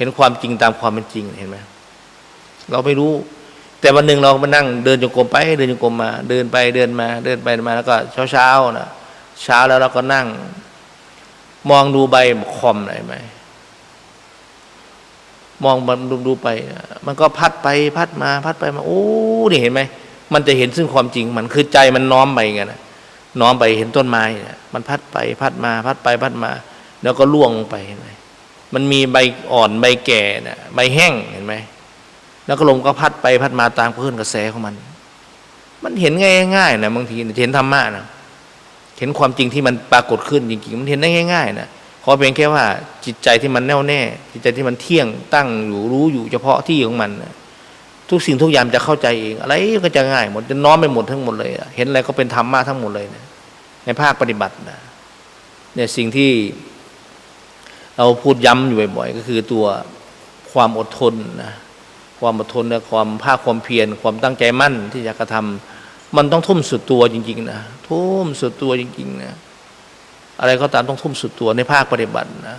เห็นความจริงตามความเป็นจริงเห็นไหมเราไม่รู้ แต่วันหนึ่งเรามานั่งเดินจงกรมไป เดินจงกรมมา เดินไปเดินมา เดินไปเดินมาแล้วก็เช้าเช้าๆนะเช้าแล้วเราก็นั่ง มองดูใบคอมหน่อยไหมมองมันดูไป มันก็พัดไปพัดมาพัดไปมาโอ้นี่เห็นไหมมันจะเห็นซึ่งความจริงมันคือใจมันน้อมไปไงนะน้อมไปเห็นต้นไม้นะมันพัดไปพัดมา พัดไปพัดมา แล้วก็ล่วงลงไปเห็นไหม มันมีใบอ่อนใบแก่นะใบแห้งเห็นไหมแล้วก็ลมก็พัดไปพัดมาตามคลื่นกระแสของมัน มันเห็นง่ายๆนะบางทีเห็นธรรมะนะเห็นความจริงที่มันปรากฏขึ้นจริงๆมันเห็นได้ง่ายๆนะขอเพียงแค่ว่าจิตใจที่มันแน่วแน่ จิตใจที่มันเที่ยงตั้งอยู่รู้อยู่เฉพาะที่ของมันนะทุกสิ่งทุกอย่างจะเข้าใจเอง อะไรก็จะง่ายหมดจะน้อมไปหมดทั้งหมดเลย เห็นอะไรก็เป็นธรรมะทั้งหมดเลยนะในภาคปฏิบัตินะเนี่ยสิ่งที่ เราพูดย้ำอยู่บ่อยๆก็คือตัวความอดทนนะความอดทนและความภาคความเพียรความตั้งใจมั่นที่จะกระทำมันต้องทุ่มสุดตัวจริงๆนะทุ่มสุดตัวจริงๆนะอะไรก็ตามต้องทุ่มสุดตัวในภาคปฏิบัตินะ